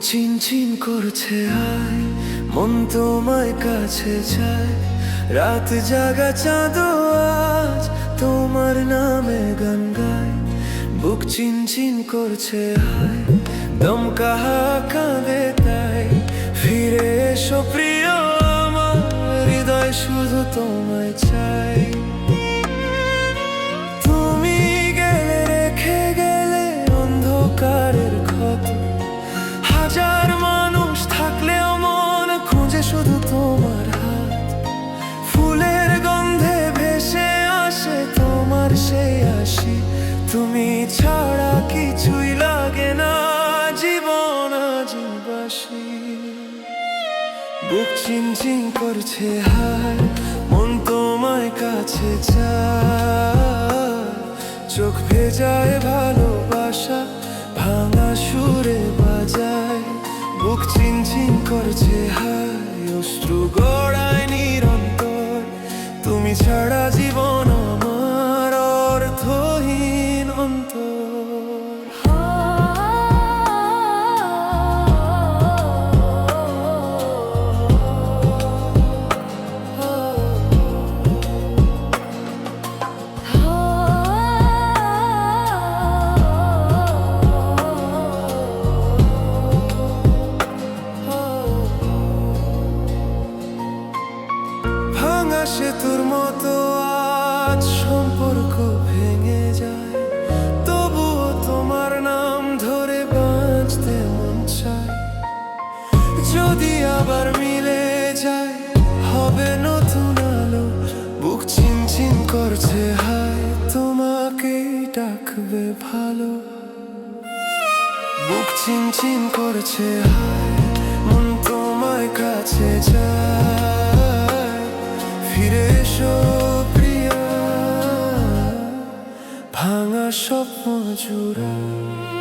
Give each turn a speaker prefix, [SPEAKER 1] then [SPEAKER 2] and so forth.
[SPEAKER 1] বুক চিন চিন করছে আয়, মন তোমায় কাছে চায়। রাত জাগা চাঁদ আজ তোমার নামে গান গায়। বুক চিন চিন করছে আয় দম কাহা কাঁদে তাই। ফিরে এসো প্রিয় আমার, হৃদয় শুধু তোমায় চাই চিনচিন করছে হার, মন তোমায় কাছে চোখ ভেজায় ভালোবাসা ভাঙা সুরে বাজায়। বুক চিনচিন করছে হায়, অশ্রু গড়ায় নিরন্তর। তুমি ছাড়া জীবন ভাঙা সেতুর মতো আজ সম্পর্ক ভেঙে যায়। তবুও তোমার নাম ধরে বাঁচতে মন চায়। যদি আবার মিলে যায়, হবে নতুন আলো। বুক চিন চিন করছে, হায় তোমাকেই ডাকবে ভালো। বুক চিন চিন করছে, হায়, মন তোমায় কাছে যায়। ভাঙা স্বপ্ন জুড়ে